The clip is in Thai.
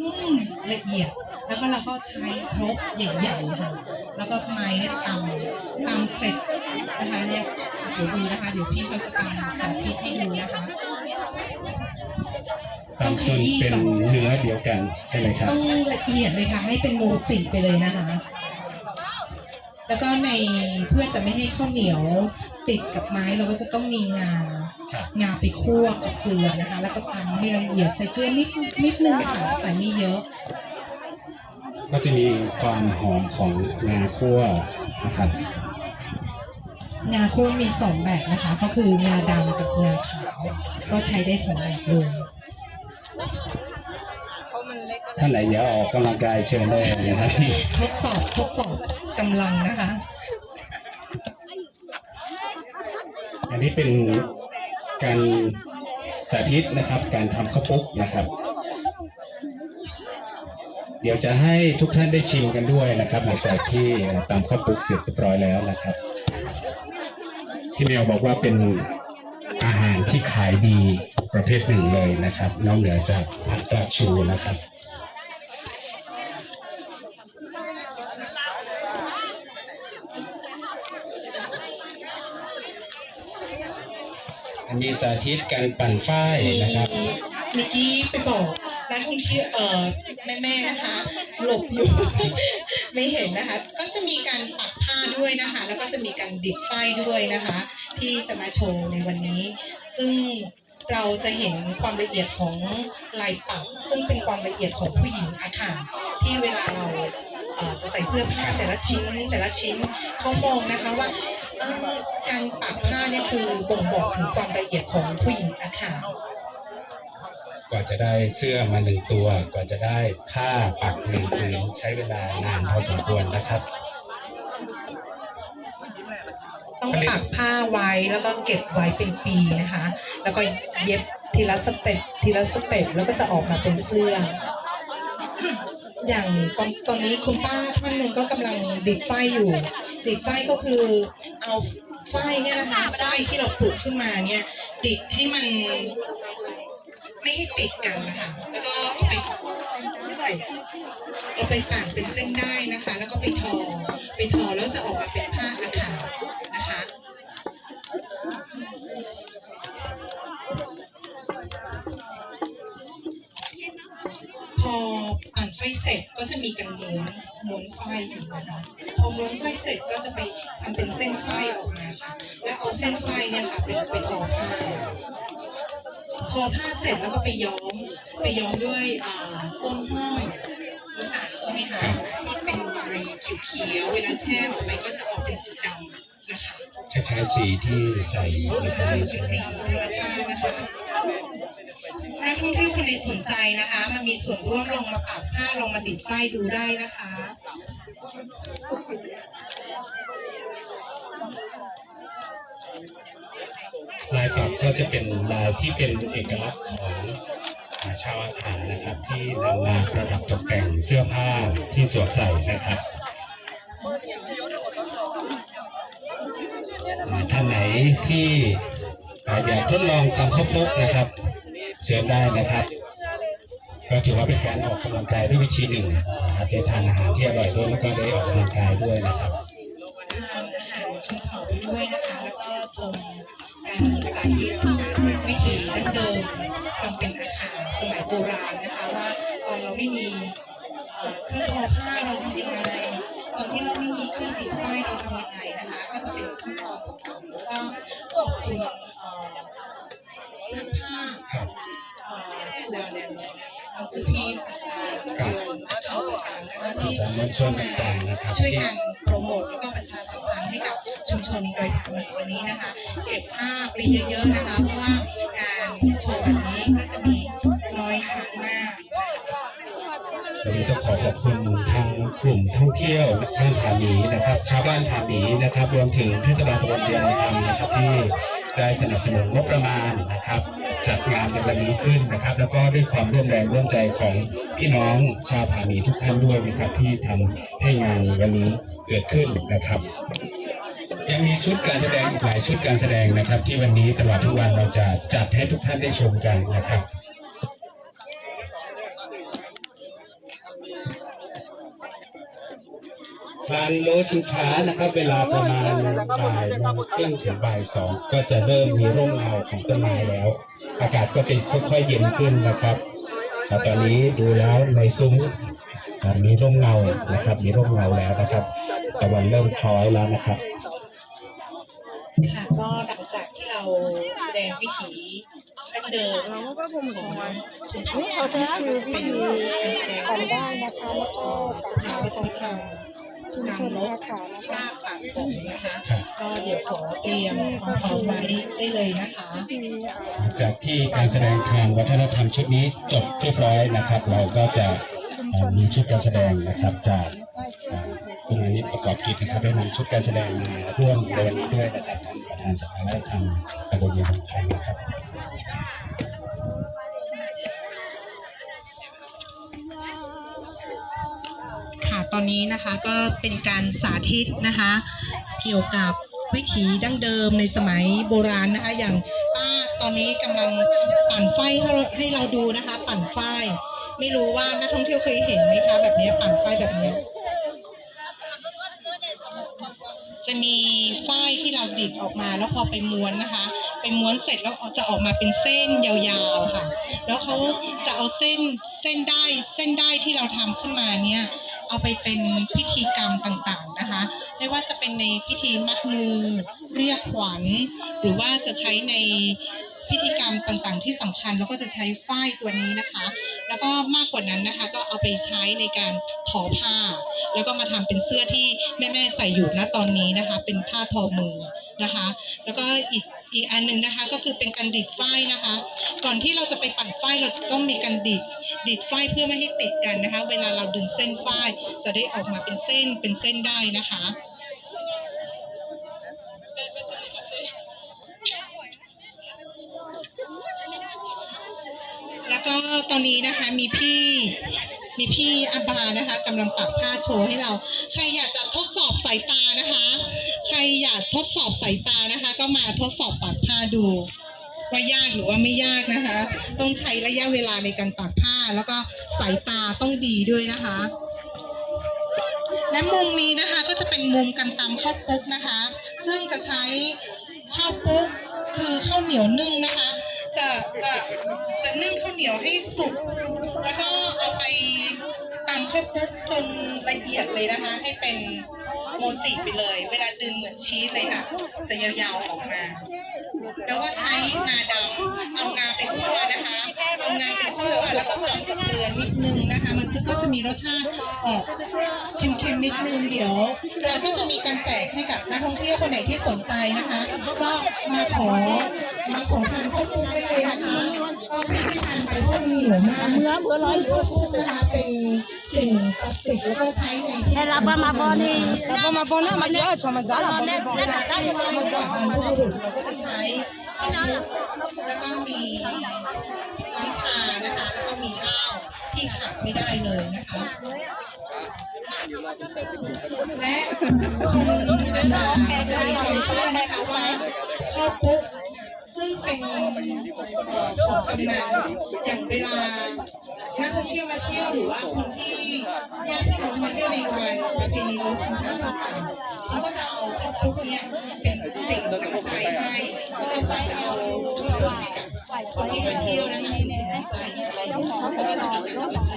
นุ่มละเอียด แล้วก็เราก็ใช้ครกใหญ่ๆค่ะแล้วก็ไม้เนี่ยตำตำเสร็จนะคะเนี่ยเดี๋ยวดูนะคะเดี๋ยวพี่เขาจะตำสาธิตให้ดูนะคะตำจนเป็นเนื้อเดียวกันใช่ไหมครับต้องละเอียดเลยค่ะ ให้เป็นโมจิไปเลยนะคะ แล้วก็ในเพื่อจะไม่ให้ข้าวเหนียว ติดกับไม้เราก็จะต้องมีงา ครับ งาไปคั่วกับเกลือนะคะ แล้วก็ตำให้ละเอียดใส่เกลือนิดนิดนึงค่ะใส่ไม่เยอะ ก็จะมีความหอมของงาคั่วนะครับ งาคั่วมีสองแบบนะคะ ก็คืองาดำกับงาขาว ก็ใช้ได้สองแบบเลยท่านไหนอยากออกกำลังกายเชิญได้นะครับ ทดสอบทดสอบกำลังนะคะ อั นนี้เป็นการสาธิตนะครับการทำข้าวปุ๊กนะครับ เดี๋ยวจะให้ทุกท่านได้ชิมกันด้วยนะครับ หลังจากที่ตำข้าวปุ๊กเสร็จเรียบร้อยแล้วนะครับที่เมลบอกว่าเป็นอาหารที่ขายดีประเภทหนึ่งเลยนะครับนอกเหนือจากผัดปลาชูนะครับ อันมีสาธิตการปั่นฝ้ายนะครับเมื่อกี้ไปบอกนักท่องเที่ยวเอ่อแม่ๆนะคะ หลบอยู่ ไม่เห็นนะคะ ก็จะมีการปักผ้าด้วยนะคะ แล้วก็จะมีการดิดฝ้ด้วยนะคะ ที่จะมาโชว์ในวันนี้ ซึ่งเราจะเห็นความละเอียดของลายปัก ซึ่งเป็นความละเอียดของผู้หญิงอะค่ะที่เวลาเราเอ่อจะใส่เสื้อผ้าแต่ละชิ้นแต่ละชิ้นเขามองนะคะว่า การปักผ้าเนี่ยคือบ่งบอกถึงความละเอียดของผู้หญิงอะค่ะกว่าจะได้เสื้อมาหนึ่งตัว กว่าจะได้ผ้าปักหนึ่งผืนใช้เวลานานพอสมควรนะครับ ต้องปักผ้าไว้แล้วก็เก็บไว้เป็นปีนะคะ แล้วก็เย็บทีละสเต็ปทีละสเต็ปแล้วก็จะออกมาเป็นเสื้อ อย่างตอนตอนนี้คุณป้าท่านหนึ่งก็กำลังดิดฝ้ายอยู่ดิดฝ้ายก็คือเอาฝ้ายเนี่ยนะคะฝ้ายที่เราปลูกขึ้นมาเนี่ยดิดให้มัน ไม่ให้ติดกันนะคะแล้วก็เอาไปเอาไปปั่นเป็นเส้นได้นะคะ แล้วก็ไปทอ ไปทอแล้วจะออกมาเป็นผ้าอาคานะคะพอ ปั่นไฟเสร็จก็จะมีการม้วนม้วนไฟอยู่นะคะพอม้วนไฟเสร็จก็จะไปทำเป็นเส้นไฟออกมาค่ะ แล้วเอาเส้นไฟเนี่ยค่ะเป็นไปทอผ้าพอผ้าเสร็จแล้วก็ไปย้อม ไปย้อมด้วยอ่าต้นห้อยรู้จักใช่ไหมคะที่เป็นใบเขียวๆเวลาแช่ออกไปก็จะออกเป็นสีดำนะคะคล้ายๆสีที่ใส่ในทะใช่เลเป็ใช่นไหมสีธรรมชาตินะคะนัก ท่องเที่ยวคนใดสนใจนะคะมามีส่วนร่วมลงมาปักผ้าลงมาติดป้ายดูได้นะคะลายปักก็จะเป็นลายที่เป็นเอกลักษณ์ของชาวอาถานนะครับ ที่นำมาประดับตกแต่งเสื้อผ้าที่สวมใส่นะครับท่านไหนที่อยากทดลองตำข้าวปุ๊กนะครับ เชิญได้นะครับ ก็ถือว่าเป็นการออกกำลังกายด้วยวิธีหนึ่งนะครับได้ทานอาหารที่อร่อยด้วยแล้วก็ได้ออกกำลังกายด้วยนะครับทานอาหารชนเผ่าไปด้วยนะคะแล้วก็ชมการสวิถีดั้งเดิมความเป็นอาหารสมัยโบราณนะคะว่าตอนเราไม่มีเครื่องทอผ้าเราทำยังไงตอนที่เราไม่มีเครื่องติดฝ้าเราทำยังไงนะคะ ก็จะเป็นขั้นตอนต่างๆแล้วก็ขอบคุณเอ่อช่างภาพ ครับ เอ่อส่วนหนัง สือพิมพ์ต่างๆส่วนนักข่าวต่างๆนะคะที่สามัญชนต่างๆนะครับช่วยกันโปรโมทแล้วก็ประชาสัมพันธ์ให้กับชุมชนโดยผ่านวันนี้นะคะ เก็บภาพไปเยอะๆนะคะ เพราะว่าการโชว์แบบนี้ก็จะมีน้อยครั้งมากนะคะวันนี้ต้องขอขอบคุณทางกลุ่มท่องเที่ยวบ้านผาหมีนะครับ ชาวบ้านผาหมีนะครับ รวมถึงเทศบาลตำบลเรียนในธรรมนะครับที่ ได้สนับสนุนงบประมาณนะครับจัดงานในวันนี้ขึ้นนะครับ แล้วก็ด้วยความร่วมแรงร่วมใจของพี่น้องชาวผาหมีทุกท่านด้วยนะครับที่ทำให้งานวันนี้เกิดขึ้นนะครับยังมีชุดการแสดงอีกหลายชุดการแสดงนะครับ ที่วันนี้ตลอดทั้งวันเราจะจัดให้ทุกท่านได้ชมกันนะครับ ลานโลชิงช้านะครับ เวลาประมาณบ่ายโมงครึ่งถึงบ่ายสองก็จะเริ่มมีร่มเงาของต้นไม้แล้ว อากาศก็จะค่อยๆเย็นขึ้นนะครับแต่ตอนนี้ดูแล้วในซุ้มอ่ามีร่มเงานะครับ มีร่มเงาแล้วนะครับตะวันเริ่มคล้อยแล้วนะครับค่ะก็หลังจากที่เราแสดงวิถีดั้งเดิมของชุมชนนี่เขาจะคือวิธีกันได้นะคะแล้วก็เราต้องท ชุมชนำรอาถคานะหน้าคะฝั่งผมนะคะก็เดี๋ยวขอเตรียมความพร้อมไว้ได้เลยนะคะ จากที่การแสดงทางวัฒนธรรมชุดนี้จบเรียบร้อยนะครับ เราก็จะมีชุดการแสดงนะครับจากคุณอานิตประกอบกิจนะครับได้นำชุดการแสดงมาร่วมในวันนี้ด้วยนะครับท่านประธานสภาวัฒนธรรมตำบลยางคำนะครับ อนนี้นะคะก็เป็นการสาธิตนะคะ เกี่ยวกับวิถีดั้งเดิมในสมัยโบราณนะคะอย่างป้าตอนนี้กำลังปั่นไฟให้เราให้เราดูนะคะ ปั่นไฟไม่รู้ว่านักท่องเที่ยวเคยเห็นไหมคะแบบนี้ปั่นไฟแบบนี้จะมีฝ้ายที่เราดิดออกมาแล้วพอไปม้วนนะคะ ไปม้วนเสร็จแล้วจะออกมาเป็นเส้นยาวๆค่ะ แล้วเขาจะเอาเส้นเส้นได้เส้นได้ที่เราทำขึ้นมาเนี่ย เอาไปเป็นพิธีกรรมต่างๆนะคะ ไม่ว่าจะเป็นในพิธีมัดมือเรียกขวัญ หรือว่าจะใช้ในพิธีกรรมต่างๆ ที่สำคัญแล้วก็จะใช้ฝ้ายตัวนี้นะคะ แล้วก็มากกว่านั้นนะคะ ก็เอาไปใช้ในการทอผ้า แล้วก็มาทำเป็นเสื้อที่แม่ๆใส่อยู่ณตอนนี้นะคะ เป็นผ้าทอมือ นะคะ แล้วก็อีกอีกอันหนึ่งนะคะก็คือเป็นการดิดฝ้ายนะคะ ก่อนที่เราจะไปปั่นฝ้ายเราจะต้องมีการดิดดิดฝ้ายเพื่อไม่ให้ติดกันนะคะ เวลาเราดึงเส้นฝ้ายจะได้ออกมาเป็นเส้นเป็นเส้นได้นะคะแล้วก็ตอนนี้นะคะมีพี่มีพี่อาบานะคะกำลังปักผ้าโชว์ให้เรา ใครอยากจะทดสอบสายตานะคะ รอยากทดสอบสายตานะคะ ก็มาทดสอบปักผ้าดูว่ายากหรือว่าไม่ยากนะคะ ต้องใช้ระยะเวลาในการปักผ้าแล้วก็สายตาต้องดีด้วยนะคะ และมุมนี้นะคะก็จะเป็นมุมกันตำข้าวปุ๊กนะคะ ซึ่งจะใช้ข้าวปุ๊กคือข้าวเหนียวนึ่งนะคะ จะจะจะนึ่งข้าวเหนียวให้สุกแล้วก็เอาไปตำข้าวปุ๊กจนละเอียดเลยนะคะ ให้เป็น โมจิไปเลย เวลาดึงเหมือนชีสเลยค่ะ จะยาวๆออกมา แล้วก็ใช้งาดำเอางาไปคั่วนะคะ เอางาไปคั่วแล้วก็ตำกับเกลือนิดนึงนะคะ มันจะก็จะมีรสชาติออกเค็มๆนิดนึงเดี๋ยวเราก็จะมีการแจกให้กับนักท่องเที่ยวคนไหนที่สนใจนะคะ ก็มาขอมาขอทานข้าวปุ้งได้เลยนะคะ วมากเมื่อเมื่อร้อยคู่นะคะเป็นสิ่งศักดิ์สิทธิ์แล้วก็ใช้ในที่ Eh, la femme abonnée. La femme abonnée, ma gueule, tu m'as dit, la femme เวลา abonnée. ที่ไหว้บรรพบุรุษเราก็จะใช้แล้วก็มีน้ำชานะคะ แล้วก็มีเหล้าที่ขาดไม่ได้เลยนะคะ และอาจารย์จะมีความเชื่อนะคะว่าข้าวปุ๊กซึ่ง เป็นเอ่อของกำนันอย่างเวลานักท่องเที่ยวมาเที่ยวหรือว่าคนที่ญาติพี่จะมาเที่ยวในวันประเพณีรถชิงช้าต่างๆเขาก็จะเอาพวกนี้เป็นสิ่งปัจจัยให้แล้วก็จะเอาให้กับคนที่มาเที่ยวนะคะเป็นสิ่งปัจจัยให้แล้วก็จะมีการ